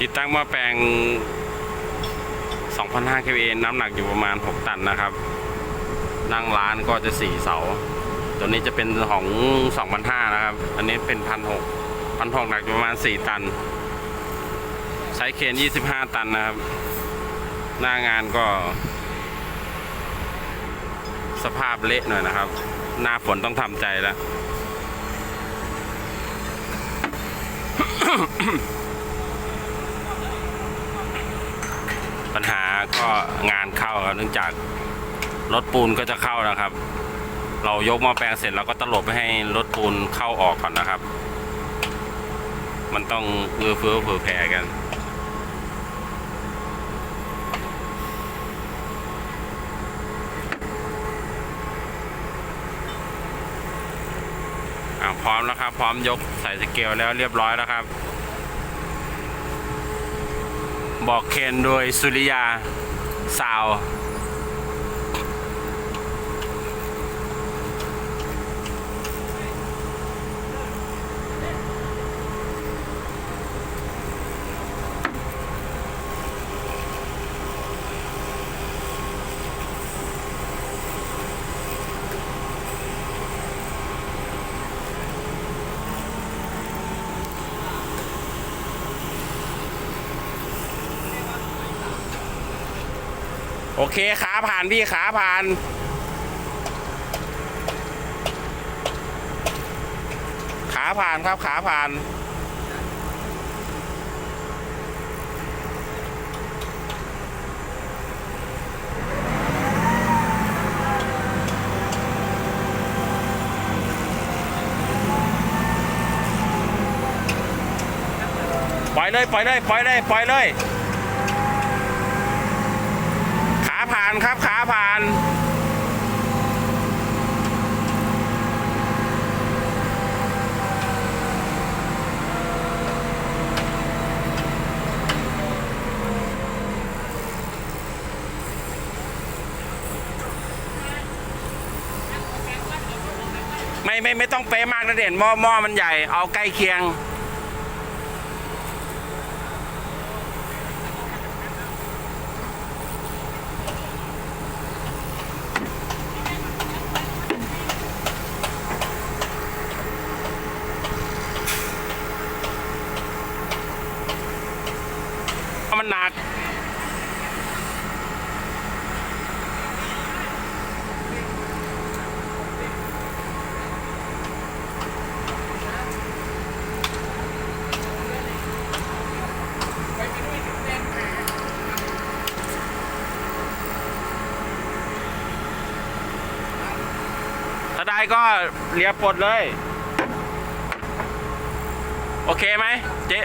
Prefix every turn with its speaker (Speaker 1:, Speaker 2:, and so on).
Speaker 1: ติดตั้งหม้อแปลง 2,500 kVA น้ำหนักอยู่ประมาณ 6 ตันนะครับ นั่งร้านก็จะ 4 เสา ตัวนี้จะเป็นของ 2,500 นะครับ อันนี้เป็น 1,600 1,600 หนักอยู่ประมาณ 4 ตัน ใช้เคน 25 ตันนะครับ หน้างานก็ สภาพเละหน่อยนะครับ หน้าฝนต้องทำใจแล้ว ปัญหาก็งานเข้าครับเนื่องจากรถปูนก็จะเข้านะครับ เรายกหม้อแปลงเสร็จเราก็ตลบไปให้รถปูนเข้าออกก่อนนะครับ มันต้องเอื้อเฟื้อเผื่อแผ่กันอ่าพร้อมแล้วครับ พร้อมยกใส่สเกลแล้วเรียบร้อยแล้วครับ บอกเคนโดยสุริยาสาว โอเคขาผ่านพี่ขาผ่านขาผ่านครับขาผ่าน ปล่อยเลยปล่อยเลยปล่อยเลยปล่อยเลย ขานครับขาผ่าน ไม่ไม่ไม่ต้องเป๊ะมากนะเด่นหม้อหม้อมันใหญ่เอาใกล้เคียง มันหนัก ถ้าได้ก็เลียปลดเลย โอเคไหมเจ๊